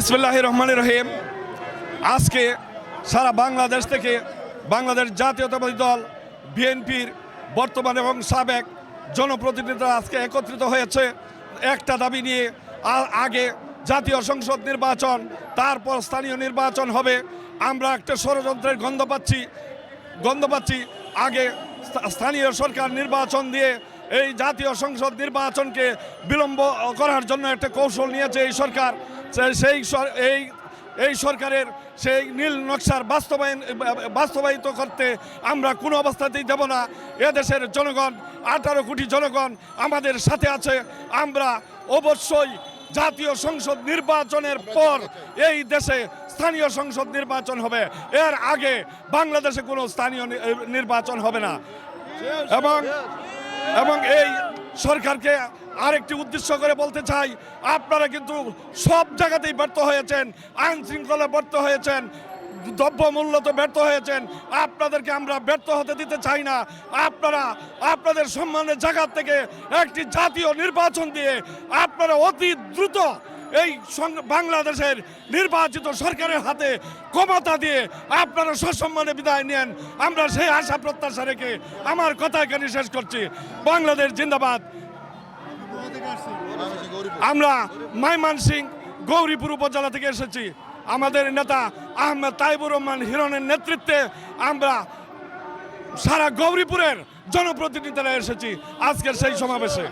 ইসমিল্লাহ রহমান রহিম। আজকে সারা বাংলাদেশ থেকে বাংলাদেশ জাতীয়তাবাদী দল, বিএনপির বর্তমান এবং সাবেক জনপ্রতিনিধিরা আজকে একত্রিত হয়েছে। একটা দাবি নিয়ে আ- আগে জাতীয় সংসদ নির্বাচন, তারপর স্থানীয় নির্বাচন হবে। আমরা একটা ষড়যন্ত্রের গন্ধ পাচ্ছি গন্ধ পাচ্ছি। আগে স্থানীয় সরকার নির্বাচন দিয়ে এই জাতীয় সংসদ নির্বাচনকে বিলম্ব করার জন্য একটা কৌশল নিয়েছে এই সরকার। সেই এই এই সরকারের সেই নীল নকশার বাস্তবায়ন, বাস্তবায়িত করতে আমরা কোনো অবস্থাতেই দেব না। এদেশের জনগণ, আঠারো কোটি জনগণ আমাদের সাথে আছে। আমরা অবশ্যই জাতীয় সংসদ নির্বাচনের পর এই দেশে স্থানীয় সংসদ নির্বাচন হবে। এর আগে বাংলাদেশে কোনো স্থানীয় নির্বাচন হবে না। এবং এবং এই সরকারকে আরেকটি উদ্দেশ্য করে বলতে চাই, আপনারা কিন্তু সব জায়গাতেই ব্যর্থ হয়েছেন আইন শৃঙ্খলা ব্যর্থ হয়েছেন, দ্রব্য মূল্য তো ব্যর্থ হয়েছেন, আপনাদেরকে আমরা ব্যর্থ হতে দিতে চাই না। আপনারা আপনাদের সম্মানের জায়গা থেকে একটি জাতীয় নির্বাচন দিয়ে আপনারা অতি দ্রুত এই বাংলাদেশের নির্বাচিত সরকারের হাতে ক্ষমতা দিয়ে আপনারা সসম্মানে বিদায় নেন। আমরা সেই আশা প্রত্যাশা রেখে আমার কথা এখানে শেষ করছি। বাংলাদেশ জিন্দাবাদ। আমরা মাইমান সিং গৌরীপুর উপজেলা থেকে এসেছি। আমাদের নেতা আহমেদ তাইবুর রহমান হিরনের নেতৃত্বে আমরা সারা গৌরীপুরের জনপ্রতিনিধিরা এসেছি আজকের সেই সমাবেশে।